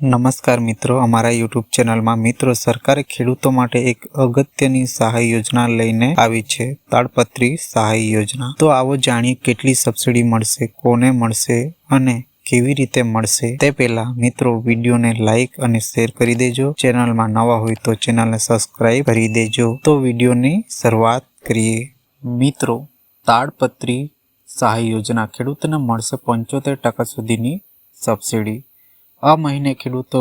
નમસ્કાર મિત્રો, અમારા યુટ્યુબ ચેનલમાં મિત્રો સરકારે ખેડૂતો માટે એક અગત્યની સહાય યોજના લઈને આવી છે, તાડપત્રી સહાય યોજના. તો આવો જાણીએ કેટલી સબસિડી મળશે, કોને મળશે અને કેવી રીતે મળશે તે પહેલા મિત્રો વિડીયોને લાઈક અને શેર કરી દેજો. ચેનલમાં નવા હોય તો ચેનલને સબસ્ક્રાઇબ કરી દેજો. તો વિડીયોની શરૂઆત કરીએ. મિત્રો, તાડપત્રી સહાય યોજના ખેડૂતોને મળશે પંચોતેર ટકા સુધીની સબસિડી. આ મહિને ખેડૂતો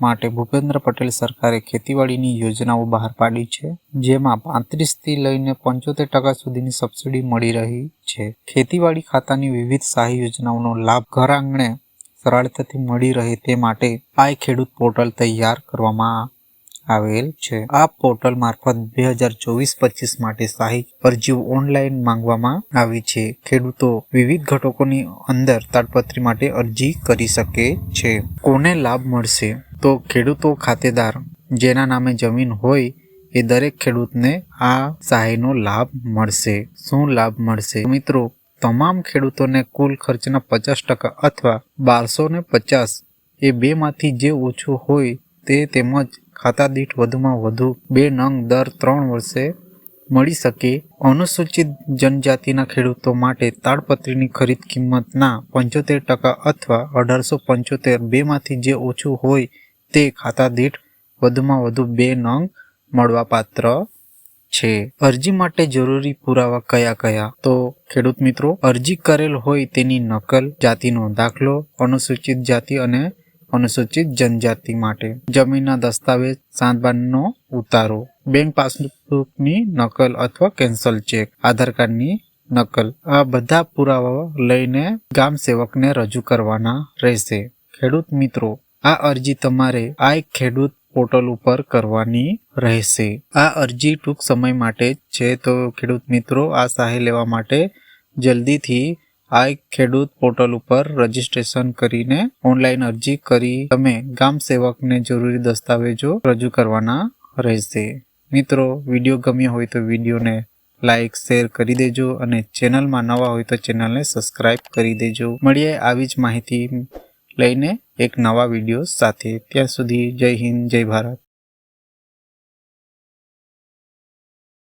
માટે ભૂપેન્દ્ર પટેલ સરકારે ખેતીવાડીની યોજનાઓ બહાર પાડી છે, જેમાં પાંત્રીસથી લઈને પંચોતેર ટકા સુધીની સબસિડી મળી રહી છે. ખેતીવાડી ખાતાની વિવિધ સહાય યોજનાઓનો લાભ ઘર આંગણે સરળતાથી મળી રહે તે માટે આ ખેડૂત પોર્ટલ તૈયાર કરવામાં આવેલ છે. આ પોર્ટલ મારફત બે હજાર ચોવીસ પચીસ માટે સહાય અરજીઓ ઓનલાઈન માંગવામાં આવી છે. ખેડૂતો વિવિધ ઘટકોની અંદર તાડપત્રી માટે અરજી કરી શકે છે. કોને લાભ મળશે? તો ખેડૂતો ખાતેદાર જેના નામે જમીન હોય એ દરેક ખેડૂતને આ સહાયનો લાભ મળશે. શું લાભ મળશે? મિત્રો, તમામ ખેડૂતોને કુલ ખર્ચના પચાસ ટકા અથવા બારસો ને પચાસ એ બેમાંથી જે ઓછું હોય તે તેમજ ખાતા દીઠ વધુમાં વધુ બે નંગ દર ત્રણ વર્ષે મળી શકે. અનુસૂચિત જનજાતિના ખેડૂતો માટે તાડપત્રીની ખરીદ કિંમતના પંચોતેર ટકા અથવા અઢારસો પંચોતેર બેમાંથી જે ઓછું હોય તે ખાતા દીઠ વધુમાં વધુ બે નંગ મળવાપાત્ર છે. અરજી માટે જરૂરી પુરાવા કયા કયા? તો ખેડૂત મિત્રો, અરજી કરેલ હોય તેની નકલ, જાતિનો દાખલો, અનુસૂચિત જાતિ અને અનુસૂચિત જનજાતિ માટે જમીનના દસ્તાવેજ સાંધબાનનો ઉતારો, બેંક પાસબુકની નકલ અથવા કેન્સલ ચેક, આધાર કાર્ડની નકલ, આ બધા પુરાવા લઈને ગામ સેવકને રજૂ કરવાના રહેશે. ખેડૂત મિત્રો, આ અરજી તમારે આ ખેડૂત પોર્ટલ ઉપર કરવાની રહેશે. આ અરજી ટૂંક સમય માટે છે, તો ખેડૂત મિત્રો, આ સહાય લેવા માટે જલ્દીથી આ એક ખેડૂત પોર્ટલ ઉપર રજીસ્ટ્રેશન કરીને ઓનલાઈન અરજી કરી તમે ગામ સેવકને જરૂરી દસ્તાવેજો રજૂ કરવાના રહેશે. મિત્રો, વીડિયો ગમ્યો હોય તો વિડીયોને લાઈક, શેર કરી દેજો અને ચેનલમાં નવા હોય તો ચેનલને સબસ્ક્રાઇબ કરી દેજો. મળીએ આવી જ માહિતી લઈને એક નવા વીડિયો સાથે. ત્યાં સુધી જય હિન્દ, જય ભારત.